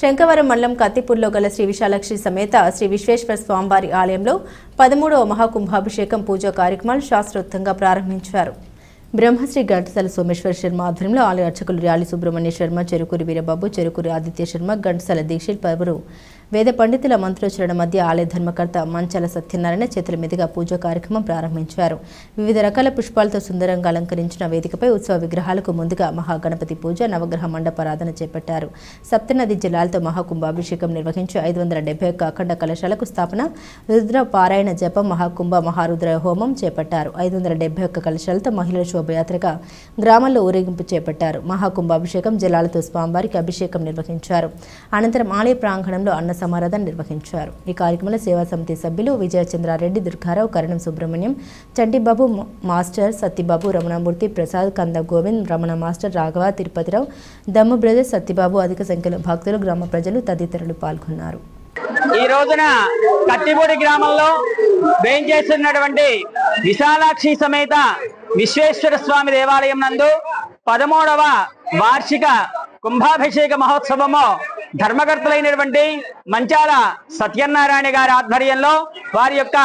శంకవరం మండలం కత్తిపూర్లో గల శ్రీ విశాలక్షి సమేత శ్రీ విశ్వేశ్వర స్వామివారి ఆలయంలో పదమూడవ మహాకుంభాభిషేకం పూజా కార్యక్రమాలు శాస్త్రోక్తంగా ప్రారంభించారు. బ్రహ్మశ్రీ ఘంటసాల సోమేశ్వర శర్మ ఆధ్వర్యంలో ఆలయ అర్చకులు ర్యాలి సుబ్రహ్మణ్య శర్మ చెరుకూరి వీరబాబు చెరుకూరి ఆదిత్య శర్మ ఘంటసాల దీక్షిత్ పలువురు వేద పండితుల మంత్రోచ్చరణ మధ్య ఆలయ ధర్మకర్త మంచాల సత్యనారాయణ చేతుల మీదుగా పూజా కార్యక్రమం ప్రారంభించారు. వివిధ రకాల పుష్పాలతో సుందరంగా అలంకరించిన వేదికపై ఉత్సవ విగ్రహాలకు ముందుగా మహాగణపతి పూజ నవగ్రహ మండపారాధన చేపట్టారు. సప్తనది జలాలతో మహాకుంభాభిషేకం నిర్వహించి ఐదు వందల డెబ్బై ఒక్క అఖండ కలశాలకు స్థాపన రుద్ర పారాయణ జపం మహాకుంభ మహారుద్ర హోమం చేపట్టారు. ఐదు వందల డెబ్బై ఒక్క కలశాలతో మహిళల శోభయాత్రగా గ్రామంలో ఊరేగింపు చేపట్టారు. మహాకుంభాభిషేకం జలాలతో స్వామివారికి అభిషేకం నిర్వహించారు. అనంతరం ఆలయ ప్రాంగణంలో అన్న సమారాధన నిర్వహించారు. ఈ కార్యక్రమంలో సేవా సమితి సభ్యులు Vijayachandra Reddy Durga Rao Karanam Subrahmanyam Chantibabu master Satyababu Ramanamurthy Prasad Kanda Govind Ramana master Raghava Tirupati Rao Dammu brothers Satyababu అధిక సంఖ్యలో భక్తులు గ్రామ ప్రజలు తదితరులు పాల్గొన్నారు. ఈ రోజున కత్తిపూడి గ్రామంలో వేయించేస్తున్నటువంటి విశాలాక్షి సమేత విశ్వేశ్వర స్వామి దేవాలయం నందు పదమూడవ వార్షిక కుంభాభిషేక మహోత్సవము ధర్మకర్తలైనటువంటి మంచాల సత్యనారాయణ గారి ఆధ్వర్యంలో వారి యొక్క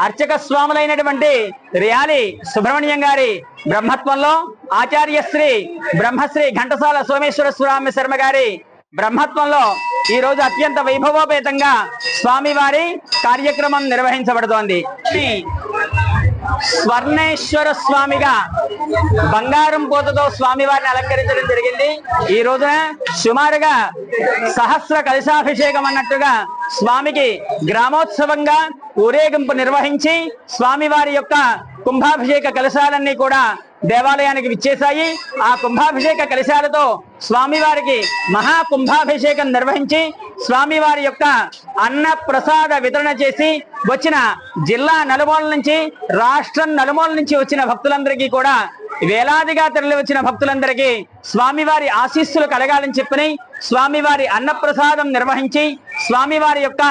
అర్చక స్వాములైనటువంటి రియాలి సుబ్రహ్మణ్యం గారి బ్రహ్మత్వంలో ఆచార్య శ్రీ బ్రహ్మశ్రీ ఘంటసాల సోమేశ్వర స్వామి శర్మ గారి బ్రహ్మత్వంలో ఈ రోజు అత్యంత వైభవోపేతంగా స్వామివారి కార్యక్రమం నిర్వహించబడుతోంది. స్వర్ణేశ్వర స్వామిగా బంగారం పోతతో స్వామివారిని అలంకరించడం జరిగింది. ఈ రోజున సుమారుగా సహస్ర కలశాభిషేకం అన్నట్టుగా స్వామికి గ్రామోత్సవంగా ఊరేగింపు నిర్వహించి స్వామివారి యొక్క కుంభాభిషేక కలశాలన్నీ కూడా దేవాలయానికి విచ్చేశాయి. ఆ కుంభాభిషేక కలశాలతో స్వామివారికి మహా కుంభాభిషేకం నిర్వహించి స్వామివారి యొక్క అన్న ప్రసాద వితరణ చేసి వచ్చిన జిల్లా నలుమూల నుంచి రాష్ట్రం నలుమూల నుంచి వచ్చిన భక్తులందరికీ కూడా వేలాదిగా తరలి వచ్చిన భక్తులందరికీ స్వామివారి ఆశీస్సులు కలగాలని చెప్పని స్వామివారి అన్నప్రసాదం నిర్వహించి స్వామివారి యొక్క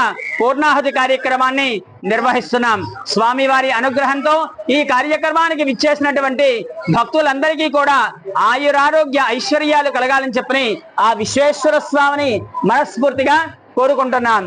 పూర్ణాహుతి కార్యక్రమాన్ని నిర్వహిస్తున్నాం. స్వామివారి అనుగ్రహంతో ఈ కార్యక్రమానికి విచ్చేసినటువంటి భక్తులందరికీ కూడా ఆయురారోగ్య ఐశ్వర్యాలు కలగాలని చెప్పని ఆ విశ్వేశ్వర స్వామిని మనస్ఫూర్తిగా కోరుకుంటున్నాం.